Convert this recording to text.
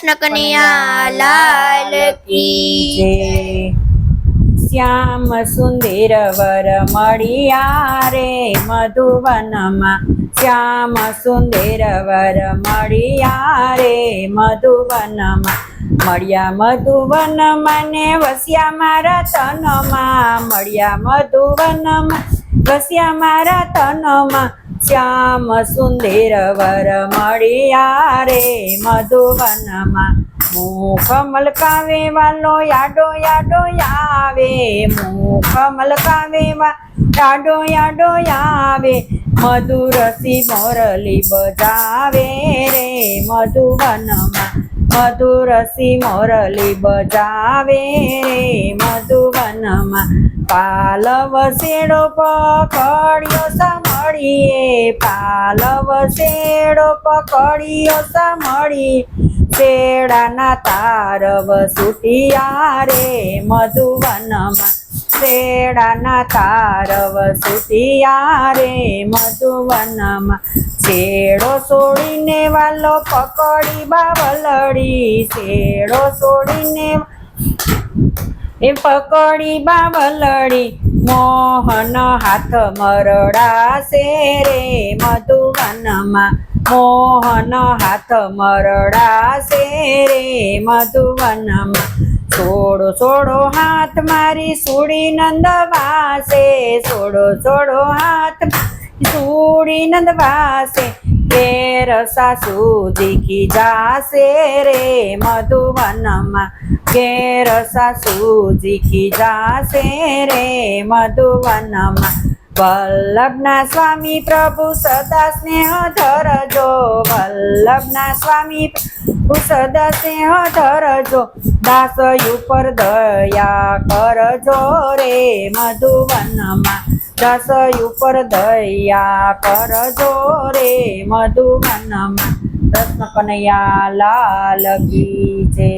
કૃષ્ણ કનૈયા લાલ કી જય. શ્યામ સુંદર વર મળ્યા રે મધુવનમાં. શ્યામ સુંદર વર મળ્યા રે મધુવનમાં. મળ્યા મધુવન મને વસ્યા મારા તનમાં. મળ્યા મધુવનમાં વસ્યા મારા તનમાં. શ્યામ સુંદર વર મળ્યા રે મધુવનમાં. મુખ મલકાવે વાલો યાડો યાડો આવે, મુખ મલકાવે યાડો યાડો આવે. મધુરસી મોરલી બજાવે રે મધુવનમાં. મધુરસી મોરલી બજાવે રે મધુવનમાં. પાલવ શેડો પકડ્યો સામળીએ પાલવ શેડો પકડ્યો સામળી શેડાના તારવ સુટિયા રે મધુવનમાં. શેડાના તારવ સુટિયા રે મધુવનમાં. શેડો છોડીને વાલો પકડી બાવલડી. શેડો છોડીને એ પકડી બાવલડી. મોહન હાથ મરડાશે રે મધુવનમાં. મોહન હાથ મરડાશે રે મધુવનમાં. છોડો છોડો હાથ મારી સુડી નંદવાસે છોડો છોડો હાથ સુડી નંદવાસે ઘેર સાસુ દીખી જાશે રે મધુવનમાં ઘેર સાસુ દીખી જાશે રે મધુવનમાં વલ્લભના સ્વામી પ્રભુ સદા સ્નેહ ધરજો વલ્લભના સ્વામી પ્રભુ સદા સ્નેહ ધરજો દાસ ઉપર દયા કરજો રે મધુવનમાં દાસ ઉપર દયા કરજો રે મધુવનમાં કૃષ્ણ કનૈયા લાલ કી છે